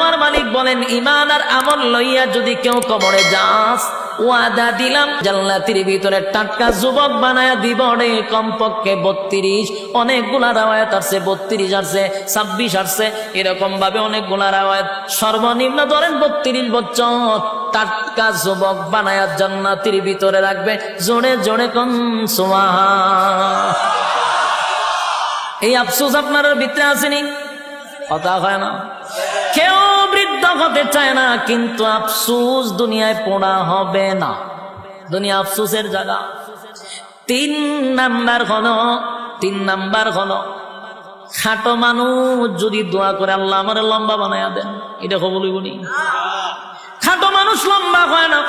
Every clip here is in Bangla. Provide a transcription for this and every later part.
আমার মালিক বলেন ইমান আর আমল লইয়া যদি কেউ কবরে যাস, ওয়াদা দিলাম, জান্নাতির ভিতরে টাটকা যুবক বানায়া দিব রে, কমপক্ষে বত্রিশ, অনেকগুলা রাওয়ায়াত আসছে, বত্রিশ আসছে, ছাব্বিশ আসছে এরকম ভাবে অনেকগুলা রাওয়ায়াত। সর্বনিম্ন ধরেন বত্রিশ বছর, টাটকা যুবক বানায়া জান্নাতির ভিতরে রাখবে, জোরে জোরে কন সুমাহা এই আফসোস আপনার ভিতরে আসেনি? কথা হয় না। বৃদ্ধ হতে চায় না, কিন্তু আফসুস দুনিয়ায় পড়া হবে না। দুনিয়া আফসুসের জায়গা। তিন নাম্বার হলো, তিন নাম্বার হলো, খাটো মানুষ যদি দোয়া করে, আল্লাহ আমার লম্বা বানায়া দেন। এটা কবলি বলি খাটো মানুষ লম্বা হয় না।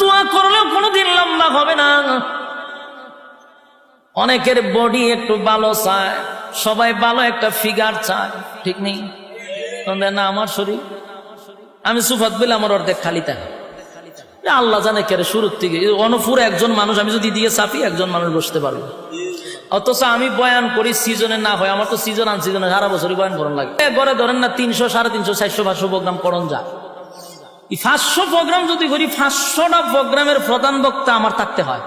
দোয়া করলেও কোনোদিন লম্বা হবে না। অনেকের বডি একটু ভালো চায়, সবাই ভালো একটা ফিগার চায়, ঠিক নেই? না, আমার শরীর আমি সুফাত বলে আমার অর্ধেক খালি থাকে আল্লাহ জানে কেরে শুরুর থেকে। অনপুর একজন মানুষ, আমি যদি দিয়ে চাপি, একজন মানুষ বসতে পারব। অথচ আমি বয়ান করি সিজনে না হয়, আমার তো সিজন আন সিজনে সারা বছরই বয়ান করন লাগে। ঘরে ধরেন না, তিনশো, সাড়ে তিনশো, চারশো, পাঁচশো প্রোগ্রাম করন যা। এই পাঁচশো প্রোগ্রাম যদি করি, পাঁচশোটা প্রোগ্রামের প্রধান বক্তা আমার থাকতে হয়।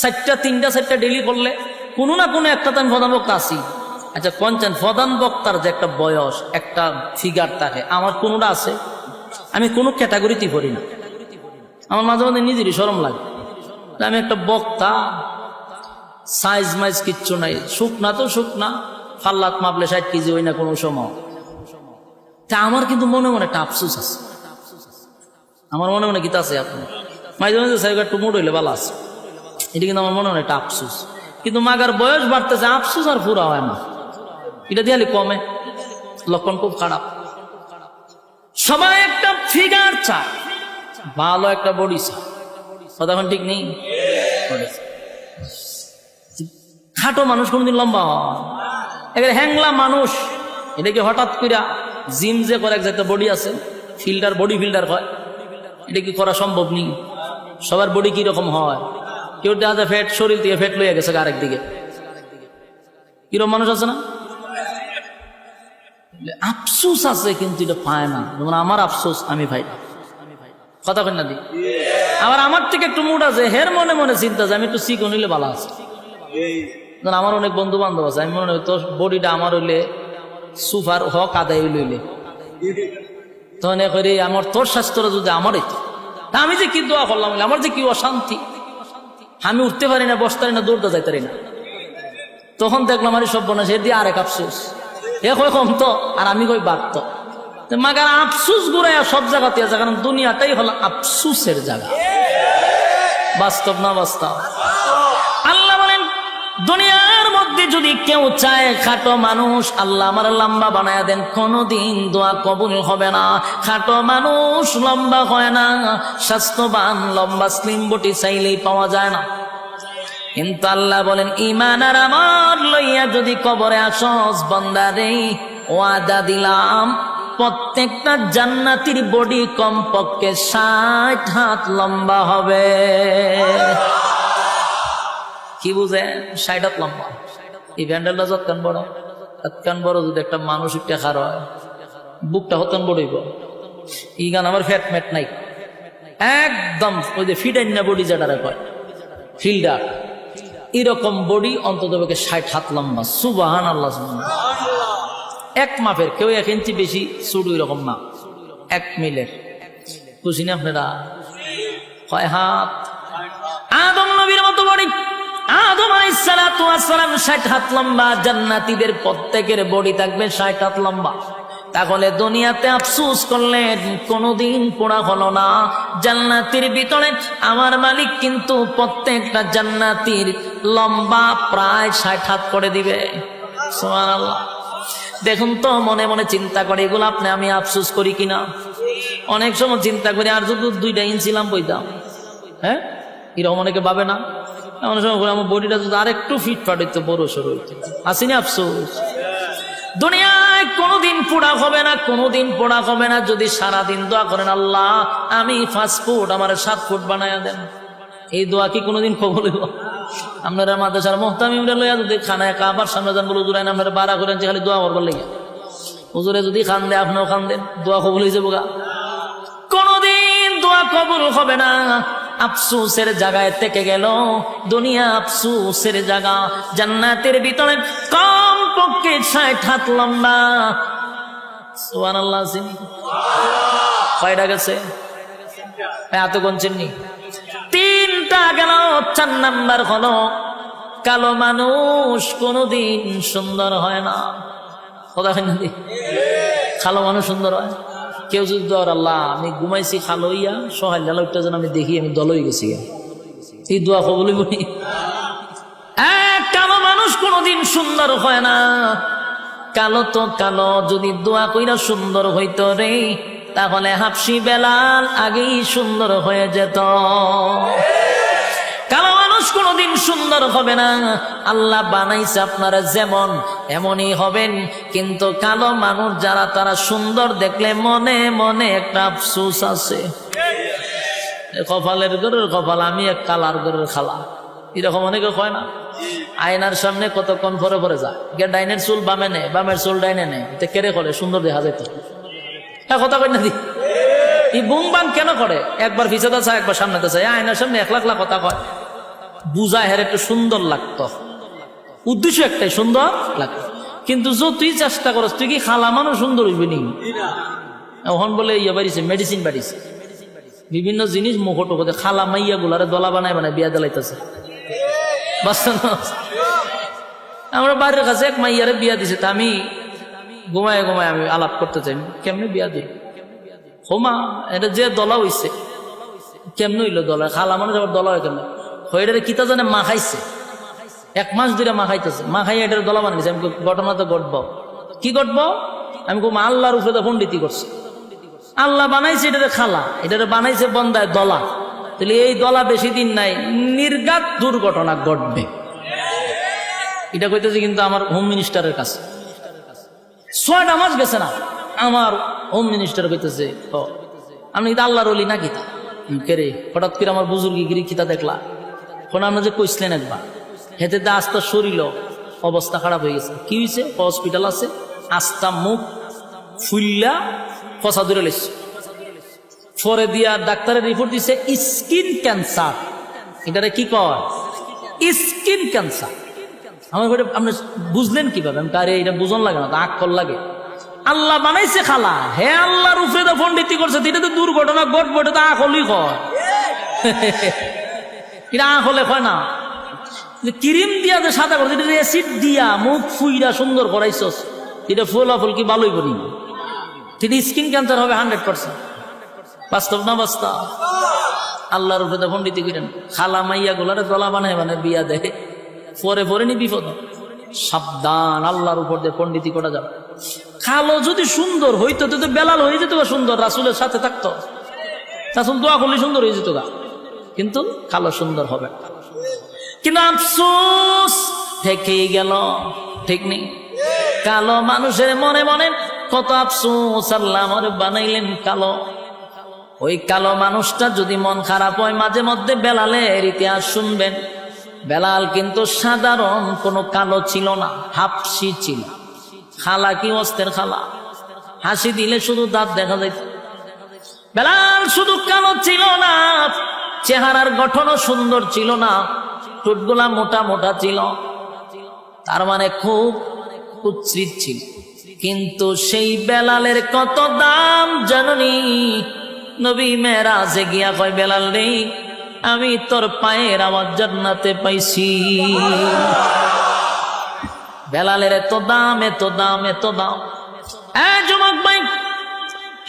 চারটা, তিনটা, চারটা ডেলি করলে, কোনো না কোনো একটা তো আমি প্রধান বক্তা আসি আচ্ছা পঞ্চান প্রধান বক্তার যে একটা বয়স, একটা ফিগার থাকে, আমার কোনোটা আছে? আমি কোনো ক্যাটাগরিতে পড়ি না। আমার মাঝে মাঝে নিজেরই সরম লাগে। আমি একটা বক্তা সাইজ মাইজ কিচ্ছু নাই। শুকনা তো শুকনা ফাল্লাত মাপলে ষাট কেজি হই না কোনো সময়। তা আমার কিন্তু মনে মনে একটা আফসোস আছে। আমার মনে মনে গীতা আছে আপনার মাঝে মাঝে সাইকেল একটু মোট হইলে ভালো আছে। এটা কিন্তু আমার মনে মনে একটা আফসুস। কিন্তু মাগার বয়স বাড়তেছে, আফসুস আর পুরা হয় না। এটা দিয়ালি কমে। লক্ষণ খুব খারাপ। সবাই একটা ফিগার চায় ভালো একটা বডি চায় কথা এখন ঠিক নেই? খাটো মানুষ কোনদিন লম্বা হয় এবার হ্যাংলা মানুষ। এটা কি হঠাৎ কইরা জিম যে করে এক বডি আছে ফিল্ডার বডি ফিল্ডার হয়। এটা কি করা সম্ভব নেই? সবার বডি কি রকম হয়? কেউ দেখা যায় ফ্যাট শরীর থেকে ফ্যাট লইয়া গেছে আরেক দিকে। কীরকম মানুষ আছে না? আফসোস আছে, কিন্তু এটা পায় না। যেমন আমার আফসোস, আমি ভাই। কথা কেন না দি? আবার আমার থেকে একটু মুড আছে, হের মনে মনে চিন্তা আছে আমি একটু চিকন হইলে ভালো আছে। আমার অনেক বন্ধু বান্ধব আছে, আমি মনে তোর বডিটা আমার হইলে সুফার হক আদায় লইলে তখন করে আমার তোর স্বাস্থ্যটা যদি আমারই তো তা আমি যে কি দোয়া করলাম আমার যে কি অশান্তি? আমি উঠতে পারি না, বসতে পারি না, দৌড়তে যাইতে পারি না। তখন দেখলাম আমি সব বোনা সে দিয়ে আরেক আফসোস। এ কয় কম তো? আর আমি কই বাদ তো? মাগার আফসুস ঘুরে সব জায়গাতে আছে, কারণ দুনিয়াটাই হলো আফসুসের জায়গা। বাস্তব না বাস্তব? আল্লাহ বলেন, দুনিয়ার মধ্যে যদি কেউ চায় খাটো মানুষ, আল্লাহ আমার লম্বা বানায় দেন, কোনোদিন দোয়া কবুল হবে না। খাটো মানুষ লম্বা হয় না, স্বাস্থ্যবান, লম্বা স্লিম বটি চাইলেই পাওয়া যায় না। কিন্তু আল্লাহ বলেন ইমান আর আমার লইয়া যদি কবরে আসস বন্দারে ওয়াদা দিলাম, প্রত্যেকটা জান্নাতির বডি কমপক্ষে ষাট হাত লম্বা হবে। কি বুঝে? ষাট হাত লম্বা। এই ব্যান্ডেলটা যতক্ষণ বড় তৎক্ষণ বড় যদি একটা মানুষ টেকার হয়, বুকটা হতন বড়ইব ই গান আমার ফ্যাট ম্যাট নাই। একদম, ওই যে ফিডাইন না বডি যেটা কয়, ফিল্ডার। এরকম বডি অন্তত ষাট হাত লম্বা। সুবাহান আল্লাহ এক মাপের, কেউ এক ইঞ্চি বেশি চুড়ু এরকম না এক মিলের। খুশি না আপনারা? কয় হাত? আদম নবীর মতো বডি আদম আলাইসালাম ষাট হাত লম্বা, জান্নাতীদের প্রত্যেকের বডি থাকবে ষাট হাত লম্বা। তাহলে দুনিয়াতে আফসুস করলেন কোনোদিন পোড়া হলো না। জান্নাতির ভিতরে আমার মালিক কিন্তু প্রত্যেকটা জান্নাতির লম্বা প্রায় ষাট হাত করে দিবে। দেখুন তো, মনে মনে চিন্তা করে, এগুলো আপনি, আমি আফসুস করি কিনা? অনেক সময় চিন্তা করি, আর যদি দুইটা ইঞ্চিলাম বইতাম। হ্যাঁ? এরকম অনেকে ভাবে না। অনেক সময় আমার বডিটা যদি আর একটু ফিট ফাট হইতো বড় সরু হইতো। আসিনি আফসোস? দুনিয়ায় কোনোদিন পোড়া হবে না, কোনোদিন পোড়া হবে না। যদি সারা দিন দোয়া করেন, আল্লাহ, আমি ফাস্ট ফুড আমার সাত ফুট বানায়া দেন। এই দোয়া কি কোনোদিন কবল হইব? আপনারা মাদ্রাসার মোহতামিমরা লইয়া যদি খানায় কাবার সামনে যান, বলে দূরায় আপনারা বাড়া করেন খালি দোয়া করবার লেগে। হুজুরে যদি খান দেয়, আপনিও খান দেন। দোয়া কবুল হয়ে যাব গা কোনদিন দোয়া কবুল হবে না। আফসুসের জায়গায় থেকে গেল। দুনিয়া আফসুসের জায়গা। জান্নাতের ভিতরে কম পক্ষে ষাট হাত লম্বা। সুবান আল্লাহ কয়টা গেছে? এত গুনছেননি তিনটা গেল, চার নাম্বার হলো, কালো মানুষ কোনোদিন সুন্দর হয় না। কথা হয় কালো মানুষ সুন্দর হয় কেউ যদি দর আল্লাহ, আমি ঘুমাইছি খালো ইয়া, সহায় লালটা যেন আমি দেখি, আমি দল হয়ে গেছি। এই দোয়া কবলি বলি এক কালো মানুষ কোনোদিন সুন্দর হয় না। কালো তো কালো, যদি দোয়া কইরা সুন্দর হইতো রে, তাহলে হাফসি বেলাল আগেই সুন্দর হয়ে যেত। কোনোদিন সুন্দর হবে না। আল্লাহ বানাইছে আপনারা যেমন, এমনই হবেন। কিন্তু কালো মানুষ যারা, তারা সুন্দর দেখলে মনে মনে একটা আফসুস আছে। কপালের গরের কপাল, আমি এক কালার গরের খালা। এরকম অনেকে কয় না, আয়নার সামনে কতক্ষণ পরে পরে যায়। গে ডাইনের চুল বামে নে, বামের চুল ডাইনে নেয় এতে কেড়ে করে, সুন্দর দেখা যেত হ্যাঁ কথা কই না দি। এই বুম বাং কেন করে? একবার পিছাতে চায় একবার সামনেতে চায় আয়নার সামনে এক লাখ লাখ কথা কয়। বুঝায় হের একটু সুন্দর লাগতো। উদ্দেশ্য একটাই, সুন্দর লাগতো। কিন্তু যতই চেষ্টা করস, তুই কি খালা মানুষ সুন্দর হইবে নি? এখন বলে ইয়ে বাড়িছে মেডিসিন বাড়িছে। বিভিন্ন জিনিস মুখো টোকোতে খালা মাইয়া গুলারে দলা বানায় বানায় বিয়া দিলাইতেছে? আমরা বাড়ির কাছে এক মাইয়ারে বিয়া দিছে, তা আমি ঘুমায় ঘুমায় আমি আলাপ করতে চাই, কেমনে বিয়া দিই? হোমা, এটা যে দলা হইছে, কেমনে হইল দলা? খালা মানুষ আবার দলা হয় কেন হইটারে কিতা জানে মা খাইছে। এক মাস ধরে মা খাইতেছে। মা খাই এটার দলা বানিয়েছে আমি ঘটনা তো ঘটব। কি ঘটব? আমি কম আল্লাহর উপরে তো পন্ডিতি করছে। আল্লাহ বানাইছে এটারে খালা। এটারে বানাইছে বন্দায় দলা। তাহলে এই দলা বেশি দিন নাই নির্গাত দুর্ঘটনা ঘটবে। এটা কইতেছে কিন্তু আমার হোম মিনিস্টারের কাছে। ছয়টা মাস গেছে না, আমার হোম মিনিস্টার কইতেছে আপনি কিন্তু আল্লাহর অলি না কিতা কেরে হঠাৎ করে আমার বুজুর্গি গিরি কিতা দেখলা? কোন আপনি যে কইসলেন একবার। হেতে দা আস্তা শরীর অবস্থা খারাপ হয়ে গেছে। কি হয়েছে হসপিটাল আছে আস্তা মুখ ফুল্লা ফসা ধরে লেছে পরে দিয়া ডাক্তারের রিপোর্ট দিছে, স্কিন ক্যান্সার। এটারে কি কয়? Skin cancer. আমার ঘরে আপনি বুঝলেন কীভাবে? আমি কারে এটা বুঝন লাগে না আগ কল লাগে। আল্লাহ বানাইছে খালা। হে আল্লাহ, রূপে তো পন্ডিতি করছে এটা তো দুর্ঘটনা ঘটবো, এটা তো আখ হলেই কয় এটা হলে কয় না। ক্রিম দিয়া যে সাদা করছে এটা অ্যাসিড দিয়া মুখ ফুইরা সুন্দর করাইছস, এটা ফুলা ফুল কি ভালোই করি তিনি স্কিন ক্যান্সার হবে হান্ড্রেড পার্সেন্ট বাস্তব না বাস্তব? আল্লাহর উপরে তো পন্ডিতি করেন খালা মাইয়া গোলারে গলা বানায় মানে বিয়া দেয় পরে পরে নি বিপদ। সাবধান, আল্লাহর উপর দিয়ে পন্ডিতি করা যাবে। খালো যদি সুন্দর হইতো, তো বেলাল হয়ে যেত সুন্দর, রাসুলের সাথে থাকতো। রাসুল দোয়া করলে সুন্দর হয়ে যেত গা। কিন্তু কালো সুন্দর হবে। কিন্তু আফসোস, থেকেই গেল, ঠিক নেই? কালো মানুষের মনে মনে কত আফসোস, আল্লাহ বানাইলেন কালো। ওই কালো মানুষটা যদি মন খারাপ হয়, মাঝে মধ্যে বেলালের ইতিহাস শুনবেন। বেলাল কিন্তু সাধারণ কোনো কালো ছিল না, হাফসি ছিল। খালা কি অস্তের খালা? হাসি দিলে শুধু দাঁত দেখা যাইত বেলাল শুধু কালো ছিল না চেহারার গঠনও সুন্দর ছিল না টুটগুলা মোটা মোটা ছিল। তার মানে খুব কুৎসিত ছিল। কিন্তু সেই বেলালের কত দাম জাননি। নবী মেরাজে গিয়া কয়, বেলাল নেই আমি তোর পায়ের আওয়াজ জান্নাতে পাইছি। বেলালের এত দাম এত দাম এত দাম।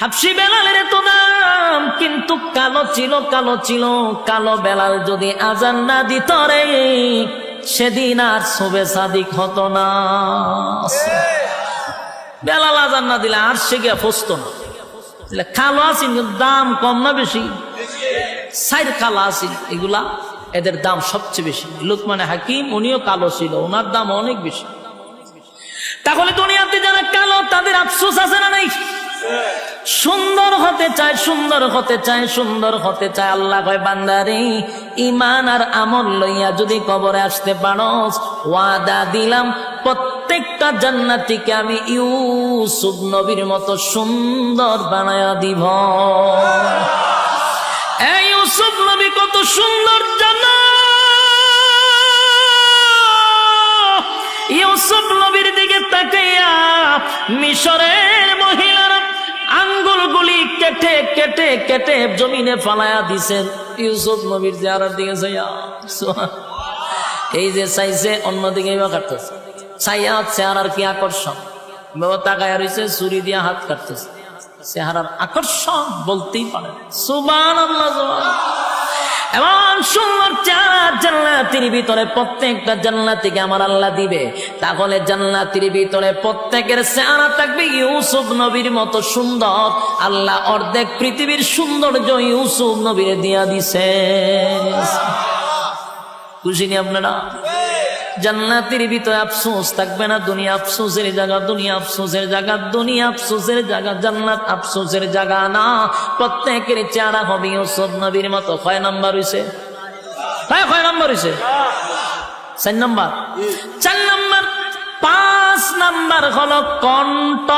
হাফসি বেলালের এত দাম, কিন্তু কালো ছিল কালো ছিল, কালো বেলাল যদি আজান না দিত রে, সেদিন আর শোবে সাদিক হতো না। বেলাল আজান না দিলে আর সে গিয়া ফসতো না। কালো আছেন, কিন্তু দাম কম না বেশি। সাইড কালো আছেন, এগুলা এদের দাম সবচেয়ে বেশি। লোকমানে হাকিম, উনিও কালো ছিল, ওনার দাম অনেক বেশি। তাহলে দুনিয়াতে যারা কালো, তাদের আফসোস আছে না নাই? সুন্দর হতে চায়, সুন্দর হতে চায়, সুন্দর হতে চায়। আল্লাহ কয়, বান্দারে ইমান আর আমল লইয়া যদি কবরে আসতে পারস, ওয়াদা দিলাম, প্রত্যেকটা জান্নাতিকে আমি ইউসুফ নবীর মতো সুন্দর বানায়া দিব। এই ইউসুফ নবী, কত সুন্দর জান্নাত ইউসুফ নবীর দিকে তাকাইয়া মিশরের আঙ্গুলগুলি কেটে কেটে কেটে জমিনে ফালায়া দিছেন। ইউসুফ নবীর চেহারার দিকে এই যে চাইছে, অন্যদিকে কাটতেছে। চাইয়া চেহারার কি আকর্ষণ? তাকায়া রয়েছে চুরি দিয়া হাত কাটতেছে। চেহারার আকর্ষণ বলতেই পারে সুবান আল্লাহ এমন সুন্দর চার জান্নাতির ভিতরে প্রত্যেকটা জান্নাতিকে আমার আল্লাহ দিবে। তাহলে জান্নাতির ভিতরে প্রত্যেকের চেহারা থাকবে ইউসুফ নবীর মতো সুন্দর। আল্লাহ অর্ধেক পৃথিবীর সৌন্দর্য ইউসুফ নবীরে দিয়া দিছে। খুশি নি আপনারা? জান্নাতের ভিতরে আফসোস থাকবে না, দুনিয়া আফসোসের জায়গা, দুনিয়া আফসোসের জায়গা, দুনিয়া আফসোসের জায়গা, জান্নাত আফসোসের জায়গা না। প্রত্যেকের চেহারা হবে ইউসুফ নবীর মতো। কয় নাম্বার হইছে? হ্যাঁ কয় নাম্বার হইছে? চার নাম্বার। চার নাম্বার, পাঁচ নাম্বার হলো কণ্ঠ।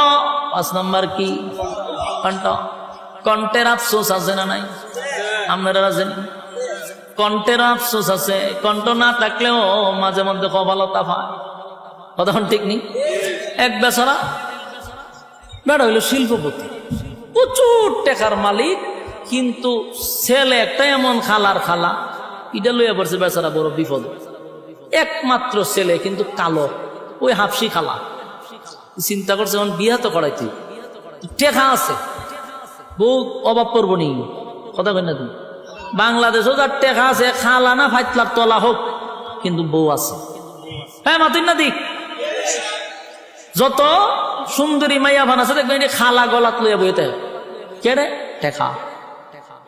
পাঁচ নাম্বার কি? কণ্ঠ। কণ্ঠের আফসোস আছে না নাই? আপনারা আছেন কণ্ঠের আফসোস আছে, কণ্ঠ না থাকলেও মাঝে মধ্যে কপালতা পায় কতক্ষণ ঠিক নেই? এক বেচারা বেড়া হইল শিল্পপতি। প্রচুর টেকার মালিক, কিন্তু ছেলে একটা এমন খালার খালা, এটা লইয়া পড়ছে বেচারা বড় বিপদ। একমাত্র ছেলে, কিন্তু কালো, ওই হাফসি খালা। চিন্তা করছে, এখন বিয়া তো করাইতে। টেকা আছে। বউ অভাব পড়ব নি। কথা কই তুমি? বাংলাদেশও যার টেকা আছে, খালা না ফাইতলার তলা হোক, কিন্তু বউ আছে। হ্যাঁ মাতুন না দিক যত সুন্দরী মাইয়া ভান আছে, দেখবেন খালা গলাত লইয়া বইতে কেড়ে টেকা।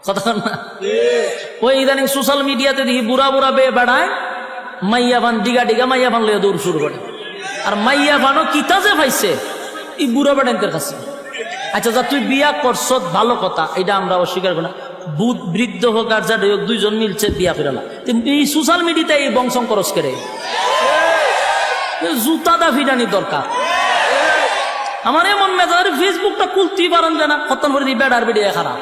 কথা না? ওই ইদানিং সোশ্যাল মিডিয়াতে দেখি বুড়া বুড়া বেয়ে বেড়ায়, মাইয়া ভান ডিগা ডিগা মাইয়া ভান লইয়া দৌড় শুরু করে। আর মাইয়া ভানও কিতা যে পাইছে এই বুড়া বেড়াইতের কাছে। আচ্ছা যা তুই বিয়া করছ, ভালো কথা, এটা আমরা অস্বীকার করি না। বুধ বৃদ্ধ হোক আর যা হোক, দুইজন মিলছে, বিয়া ফেরালা এই সোশ্যাল মিডিয়াতে এই বংশং করস করে জুতা দা ফিরানি দরকার। আমার এমন মেজার ফেসবুকটা খুলতেই পারেন না কতন করে দি বেড়ার বেড়িয়ে খারাপ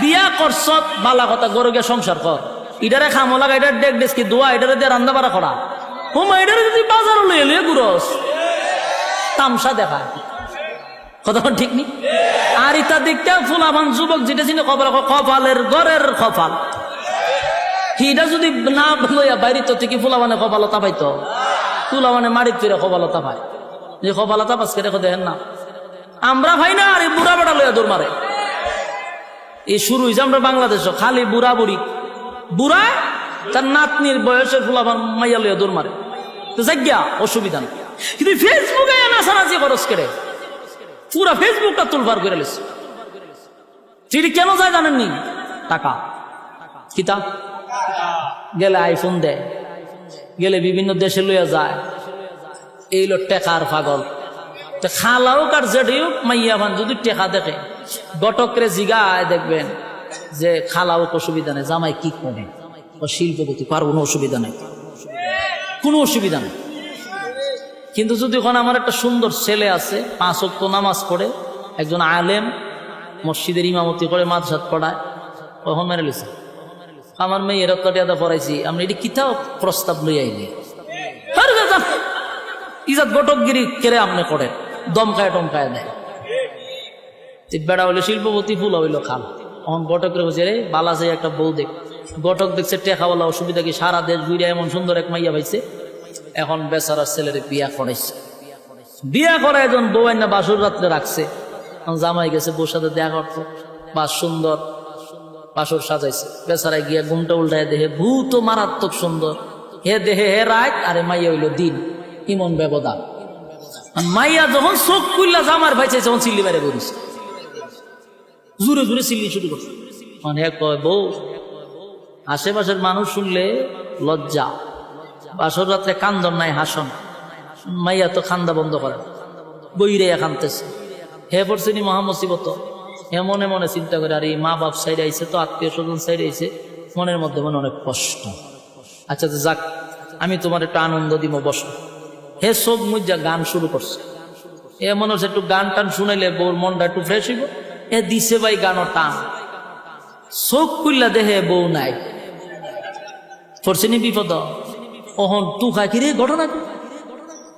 বিয়া করছ বালা কথা, গরু গিয়ে সংসার কর। ইটারে খামো লাগা এটার ডেক ডেস্কি দোয়া এটারে দিয়ে রান্না বাড়া করা। হুমা এটারে যদি বাজার লইয়ে লইয়ে গুরস তামসা দেখায়। কথা ঠিক নি? আর ইতা দেখতে ফুলাবান যুবক যেটা ছিল কপাল কপালের গড়ের কপাল। হিটা যদি না লইয়া বাইরে তো থেকে ফুলাবানে কপালতা পাইতো ফুলাবানে মারিত ফিরে কপালতা পায়। যে কপালতা পাস করে দেখেন না। আমরা ভাই না, আর বুড়া বেড়া লইয়া দৌড় মারে। এই শুরু হয়েছে আমরা বাংলাদেশ, খালি বুড়া বুড়ি। বুড়া, তার নাতনির বয়সের ফুলাবান মাইয়া লইয়া দৌড় মারে। তো যাজ্ঞা অসুবিধা নেই। কিন্তু ফেসবুকে নাচানাচি খরচ করে। পুরা ফেসবুকটা তুলবার করে লেছে। চিঠি কেন যায় জানেননি? টাকা। কিতা গেলে আইফোন দেয়। গেলে বিভিন্ন দেশে লইয়া যায়। এই লো টেকার পাগল। খালাও কার জেডিও মাইয়া ভান, যদি টেকা দেখে, গটকরে জিগায় দেখবেন যে খালাও অসুবিধা নেই, জামাই কি করে? শিল্পপতি, পারব কোনো অসুবিধা নেই। কোনো অসুবিধা নেই। কিন্তু যদি ওখানে আমার একটা সুন্দর ছেলে আছে, পাঁচ অক্ট নামাজ পড়ে, একজন আলেম, মসজিদের ইমামতি করে মাদ্রাসাত পড়ায় কখন মেরে লিছে। আমার মেয়ে এরকম টিয়াদা পড়াইছি, আমি এটি কিতাও প্রস্তাব লই আইলি। ইজাত গটকগিরি কেড়ে আপনি করে, দমকায় টমকায় দেয়। বেড়া হইল শিল্পপতি, ফুল হইল খাল। তখন গটকের হচ্ছে রে, বালা যাই একটা বউ দেখ। গটক দেখছে টেকাওয়ালা, অসুবিধা কি? সারা দেশ ঘুরে এমন সুন্দর এক মাইয়া পাইছে। এখন বেচারা ছেলের বিয়া করেছে বিয়া করা একজন বউ না বাসুর রাত্রে রাখছে। জামাই গেছে, বউর সাথে দেখা করতো। বা সুন্দর, বাসুর সাজাইছে। বেচারায় গিয়া ঘুমটা উল্টায় দেহে, ভূত মারাত্মক সুন্দর। হে দেহে, হে রাত, আরে মাইয়া হইল দিন। ইমন ব্যবধান। মাইয়া যখন চোখ খুললা, জামার ভাই চাইছে তখন চিল্লি বাইরে করিছে জুড়ে জুড়ে চিল্লি শুরু করছে। মানে কয়, বউ, আশেপাশের মানুষ শুনলে লজ্জা। বাসর রাত্রে কান্দন নাই, হাসন। মাইয়া তো খান্দা বন্ধ করে। বইরে কানতেছে। হে পড়ছে নি মহামসিবত। হে মনে মনে চিন্তা করে, আর এই মা বাপ সাইডে আইছে তো, আত্মীয় স্বজন সাইডে আইছে, মনের মধ্যে মনে অনেক কষ্ট। আচ্ছা যাক, আমি তোমার একটা আনন্দ দিব বস। হে সব মুজা গান শুরু করছে। এ মনে হচ্ছে একটু গান টান শুনাইলে বউর মনটা একটু ফ্রেশ হইব। এ দিছে ভাই গানও টান। চোখ খুললা দেহে বউ নাই। পড়ছিনি বিপদ। অহন তু খাকি রে ঘটনা?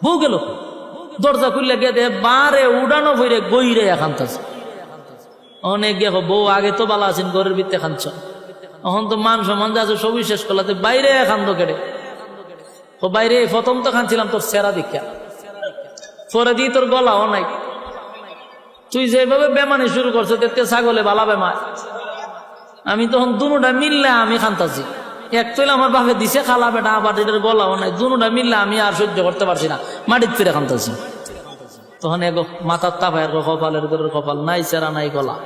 বউ গেল দরজা খুললে গিয়ে দেহে বারে উড়ানো ভইরে গইরে এখানতাছে অনেক গিয়ে বউ, আগে তো বালা আছেন, ঘরের ভিতরে খানছ। এখন তো মান সম্মান যা আছে সবই শেষ করলাতে বাইরে খান্দ কেড়ে ও বাইরে প্রথম তো খানছিলাম তোর সেরা দীক্ষা পরে দিয়ে তোর গলাও নাই। তুই যেভাবে বেমানি শুরু করছ দেখতে ছাগলে বালা বেমায়। আমি তখন দুটা মিললে আমি খান্তাছি। এক তৈলে আমার বাপে দিছে, খালা বেটা আবার এটার গলাও নাই। দুটা মিললে আমি আর সহ্য করতে পারছি না। মাটির ফিরে খান্তাছি। তখন এগো মাথার তাপায় কপালের করে কপাল নাই সেরা নাই গলা।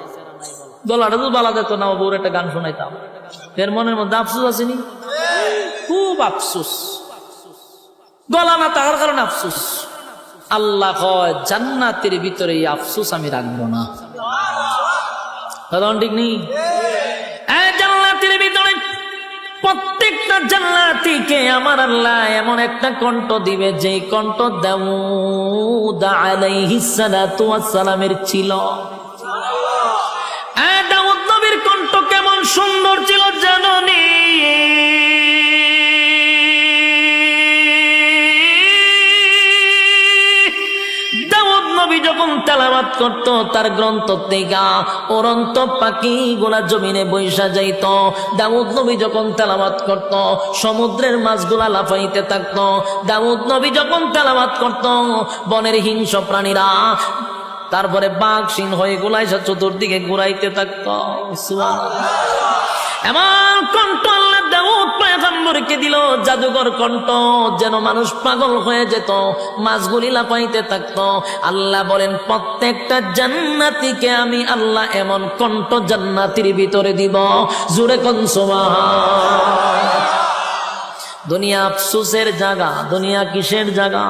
গলাটা তো বালা দেখতো না বউর একটা গান শোনাইতাম। এর মনের মধ্যে আফসুস আসেনি খুব আফসুস। গলা না থাকার কারণে আফসুস। আল্লাহ কয়, জান্নাতের ভিতরে এই আফসুস আমি রাখব না। কারণ ঠিক নেই এই জান্নাতের ভিতরে প্রত্যেকটা জান্নাতিকে আমার আল্লাহ এমন একটা কণ্ঠ দিবে যে কণ্ঠ দাউদ আলাইহিস সালাতু ওয়াস সালামের ছিল। এই দাউদ নবীর কণ্ঠ কেমন সুন্দর ছিল জাননি তেলাবাত করত, তার গ্রন্থ থেকে অরন্ত পাখি গোলা জমিনে বৈশা যাইত। দাউদ নবী যখন তালাবাদ করত, সমুদ্রের মাছগুলা লাফাইতে থাকত। দাউদ নবী যখন তালাবাদ করত, বনের হিংস প্রাণীরা তারপরে বাঘ, সিংহ গোলাইসা চতুর্দিকে ঘুরাইতে থাকত। এমন কণ্ঠ আল্লাহ দাউদ পয়গম্বরকে দিল, জাদুঘর কণ্ঠ, যেন মানুষ পাগল হয়ে যেত, মাছগুলি লাপাইতে থাকতো। আল্লাহ বলেন, প্রত্যেকটা জান্নাতিকে আমি আল্লাহ এমন কণ্ঠ জান্নাতির ভিতরে দিব। জুড়ে কনসোমা দুনিয়া আফসুসের জায়গা, দুনিয়া কিসের জায়গা?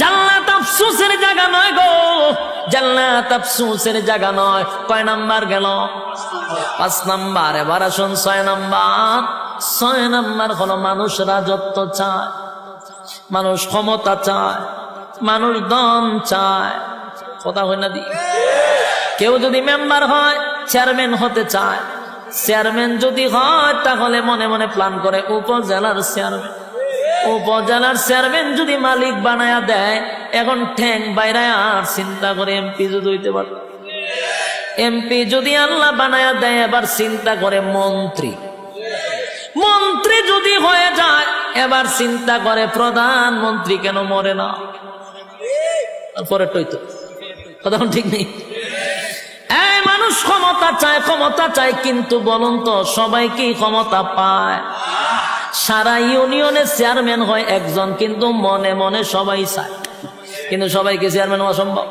জান্নাত আফসুসের জায়গা নয় গো, জান্নাত আফসুসের জায়গা নয়। কয় নাম্বার গেল? পাঁচ নাম্বার, এবার আসুন ছয় নাম্বার। ছয় নাম্বার হলো মানুষ রাজত্ব চায়, মানুষ ক্ষমতা চায়, মানুষ দম চায়। কথা হয় না দি? কেউ যদি মেম্বার হয়, চেয়ারম্যান হতে চায়। চেয়ারম্যান যদি হয়, তাহলে মনে মনে প্ল্যান করে উপজেলার চেয়ারম্যান। উপজেলার চেয়ারম্যান যদি মালিক বানায়া দেয়, এখন ঠ্যাং বাইরে আর চিন্তা করে এমপি যদি হইতে পারে। এমপি যদি আল্লাহ বানায়া দেয়, এবার চিন্তা করে মন্ত্রী। মন্ত্রী যদি হয়ে যায়, এবার চিন্তা করে প্রধানমন্ত্রী কেন মরে না? পরে টইতো কথা ঠিক নেই? এই মানুষ ক্ষমতা চায় ক্ষমতা চায়, কিন্তু বলুন তো, সবাই কি ক্ষমতা পায়? সারা ইউনিয়নের চেয়ারম্যান হয় একজন, কিন্তু মনে মনে সবাই চায়। কিন্তু সবাইকে চেয়ারম্যান হওয়া সম্ভব?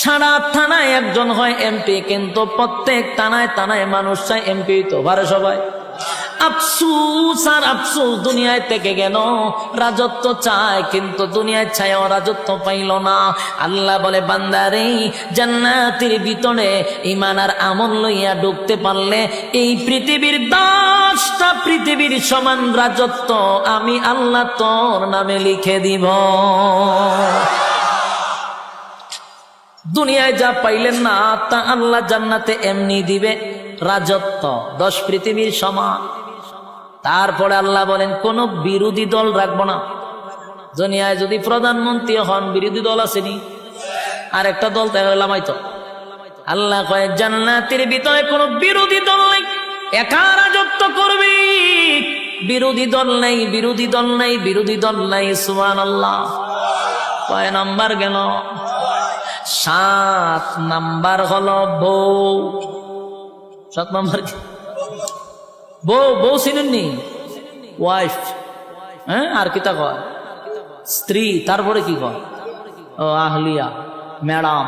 সারা থানায় একজন হয় এমপি, কিন্তু প্রত্যেক থানায় থানায় মানুষ চায় এমপি তো পারে সবাই, আফসুস আর আফসুস দুনিয়ায় থেকে গেল। রাজত্ব চায়, কিন্তু দুনিয়ায় ছায় রাজত্ব পাইল না। আল্লাহ বলে, বান্দারে, জান্নাতের ভিতরে ইমান আর আমল লইয়া ঢুকতে পারলে এই পৃথিবীর দশটা পৃথিবীর সমান রাজত্ব আমি আল্লাহ তোর নামে লিখে দিব। দুনিয়ায় যা পাইলেন না, তা আল্লাহ জান্নাতে এমনি দিবে। রাজত্ব, দশ পৃথিবীর সমান। তারপরে আল্লাহ বলেন, কোন বিরোধী দল রাখব না। দুনিয়ায় যদি প্রধানমন্ত্রী হন, বিরোধী দল আসেনি। আর একটা দল তাই লামাইতো আল্লাহ কয়ে, জান্নাতের ভিতরে কোনো বিরোধী দল নেই। একা রাজত্ব করবি। বিরোধী দল নেই, বিরোধী দল নেই, বিরোধী দল নেই সুমান আল্লাহ কয় নাম্বার গেল। সাত নাম্বার হলো বউ। সাত নাম্বার বউ বউ চিনেননি ওয়াইফ হ্যাঁ আর কি তা কয়? স্ত্রী, তারপরে কি কয়? ও, আহলিয়া, ম্যাডাম।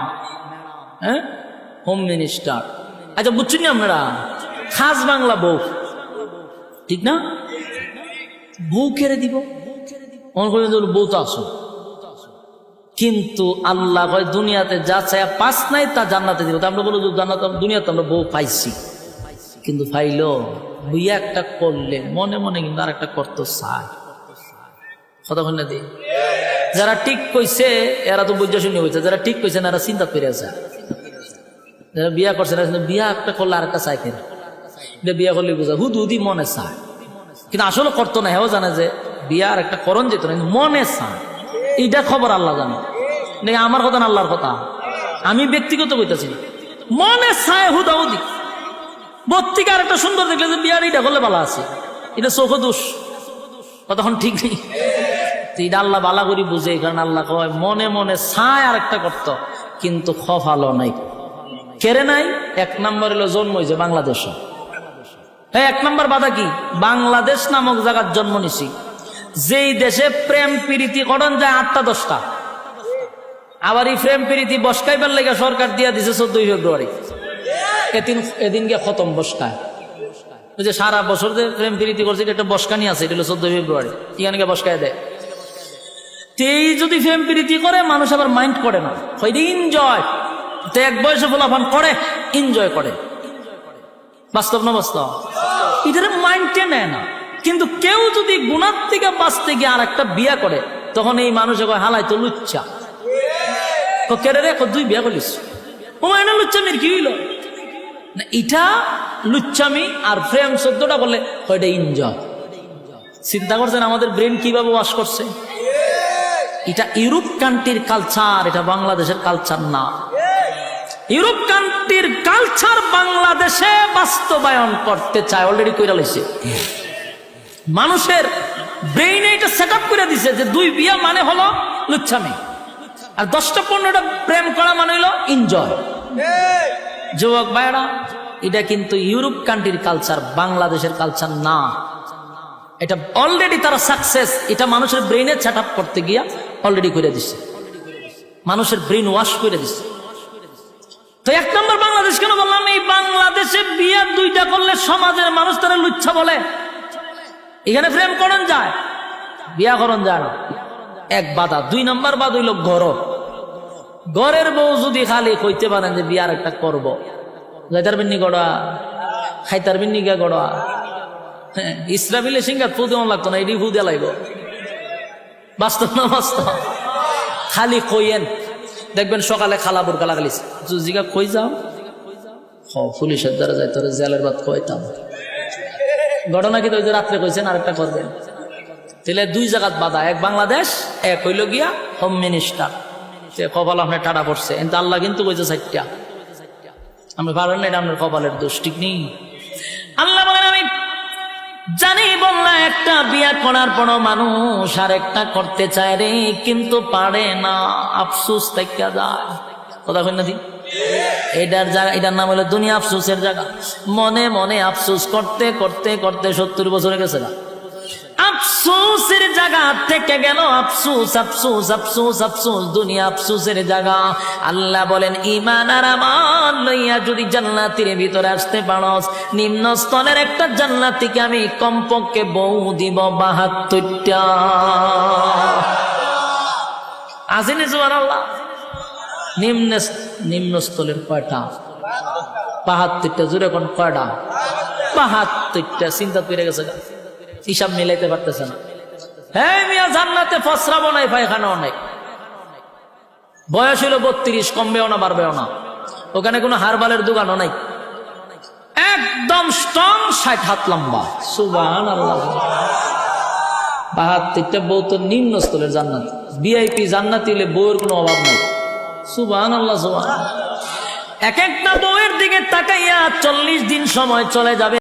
হ্যাঁ হোম মিনিস্টার। আচ্ছা বুঝছেন না আপনারা? খাস বাংলা বউ। ঠিক না? বউ কেড়ে দিব? করি বউ তো আসো কিন্তু আল্লাহ কয়, দুনিয়াতে যা চাই পাস নাই তা জান্নাতে দিব। আমরা বলব যে জান্নাত দুনিয়াতে আমরা বউ পাইছি। কিন্তু পাইলো বুইয়া একটা করলে মনে মনে কিন্তু আর একটা করতো চায়। কতক্ষণ না দিয়ে যারা ঠিক কইছে, এরা তো বুঝা শুনে হয়েছে যারা ঠিক কইছে না, এরা চিন্তা করে আছে। যারা বিয়া করছে কিন্তু বিয়া একটা করলে আর একটা চাই কেন বিয়া করলে বোঝা হুদ হুদি মনে চায়। কিন্তু আসলে করতো না, হেও জানে যে বিয়া আর একটা করণ যেত না, কিন্তু মনে চায়। এইটা খবর আল্লাহ জানে। নাকি আমার কথা না আল্লাহর কথা। আমি ব্যক্তিগত কইতেছি। মনে চায় হুদা হুদি বত্রিকা আর একটা সুন্দর দেখলে যে বিয়ার এটা করলে ভালো আছে। এটা চোখ দোষ। কতক্ষণ ঠিক নেই। এটা আল্লাহ বালা করি বুঝে কারণ আল্লাহ কয়, মনে মনে ছায় আর একটা করত, কিন্তু খফালো নাই। কেড়ে নাই? এক নম্বর হলো জন্ম হয়েছে বাংলাদেশ। হ্যাঁ এক নম্বর বাধা কি? বাংলাদেশ নামক জায়গার জন্ম নিছি। যেই দেশে প্রেম প্রীতি করণ যায় আটটা দশটা। আবার এই প্রেম প্রীতি বসকাইবার লেগে সরকার দিয়া দিছে চোদ্দই ফেব্রুয়ারি। এদিন এদিন গিয়ে খতম বসকায়। যে সারা বছর যে প্রেম প্রীতি করছে এটা একটা বসকানি আছে এটা হলো চোদ্দই ফেব্রুয়ারি। গিয়ে বসকায় দেয়। তেই যদি প্রেম প্রীতি করে মানুষ আবার মাইন্ড করে না। হয়তো এনজয় তো এক বয়সে ফলাফান করে এনজয় করে। বাস্তব না বাস্তব। এটার মাইন্ডে নেয় না। কিন্তু কেউ যদি গুণার থেকে বাঁচতে গিয়ে আর একটা বিয়া করে, তখন এই মানুষে কয় হালাই তো লুচ্চা। কেড়ে রে দুই বিয়া করিস ও লুচ্চামির কি হইল? না, এটা লুচ্চামি আর প্রেম শব্দটা বললে ওইটা এনজয় চিন্তা করছেন আমাদের ব্রেন কীভাবে ওয়াশ করছে? এটা ইউরোপ কান্ট্রির কালচার, এটা বাংলাদেশের কালচার না। ইউরোপ কান্ট্রির কালচার বাংলাদেশে বাস্তবায়ন করতে চায়, অলরেডি কইরা লাইছে। মানুষের ব্রেইনে এটা সেট আপ করে দিছে যে দুই বিয়া মানে হলো লুচ্ছামি। আর দশটা পনেরোটা প্রেম করা মানে হলো এনজয় যুবক ভাইরা এটা কিন্তু ইউরোপ কান্ট্রির কালচার বাংলাদেশের কালচার না। এটা অলরেডি তারা সাকসেস এটা মানুষের ব্রেইনে সেট আপ করতে গিয়া অলরেডি করে দিচ্ছে মানুষের ব্রেন ওয়াশ করে দিচ্ছে তো এক নম্বর বাংলাদেশ কেন বললাম? এই বাংলাদেশে বিয়ে দুইটা করলে সমাজের মানুষ তারা লুচ্ছা বলে। এখানে প্রেম করণ যায়। বিয়া করণ যায়। না এক বাধা, দুই নম্বর বাদ হইল ঘর। ঘরের বউ যদি খালি কইতে পারেন যে বিয়ার একটা করব। যাইতার বিন্নি গড়া, খাইতার বিন্নি গা গড়া। হ্যাঁ ইসরাফিলে সিঙ্গার ফুদেও লাগতো না এটি ফুদে লাগবে। বাস্তব না বাস্তব? খালি কইয়েন। দেখবেন সকালে খালা বুরকা লাগালিস জিগা কই যাও? হ, পুলিশের দ্বারা যাই, তোর জেলের বাদ কইতাম। ঘটনা কি তো ওই যে রাত্রে কইছেন, আরেকটা করবেন। তাহলে দুই জায়গাত বাধা, এক বাংলাদেশ, এক হইল গিয়া হোম মিনিস্টার সে কপাল আপনার টাটা পড়ছে, কিন্তু আল্লাহ কিন্তু কইছে চারটা। আমি পারেন না, এটা আপনার কপালের দোষ, ঠিক নেই? আল্লাহ বলেন, আমি জানি বললা একটা, বিয়া করার পর মানুষ আর একটা করতে চায় রে, কিন্তু পারে না, আফসুস থেকে যায়। কথা কই না দি। এটার জায়গা, এটার নাম হলো দুনিয়া আফসুসের জায়গা। মনে মনে আফসুস করতে করতে করতে সত্তর বছরে গেছে না আফসোসের জায়গা থেকে গেল আফসোস আফসোস আফসোস আফসোস, দুনিয়া আফসোসের জায়গা। আল্লাহ বলেন ইমান আর আমান লইয়া যদি জান্নাতের ভিতরে আসতে পারস নিম্ন স্তরের একটা জান্নাতিকে আমি কমপক্ষে বউ দিব বাহাত্তরটা। আসেনি সুবান আল্লাহ নিম্ন নিম্ন স্থলের কয়টা? বাহাত্তরটা জুড়ে কোন কয়টা? বাহাত্তরটা, চিন্তা করে গেছে হিসাব মিলাইতে পারতেছে না। হ্যাঁ মিয়া, জান্নাতে ফসরাবো নাই, পায়খানাও নাই। বয়স হলো বত্রিশ, কমবেও না, বাড়বেও না। ওখানে কোনো হারবালের দোকানও নাই। একদম স্ট্রং ষাট হাত লম্বা। সুবান আল্লাহ বাহাত্তরটা বউ তো নিম্ন স্থলের জান্নাত। ভিআইপি জান্নাতি হলে বউয়ের কোনো অভাব নাই। সুবান আল্লাহ সুবান এক একটা বউয়ের দিকে তাকাইয়া চল্লিশ দিন সময় চলে যাবে।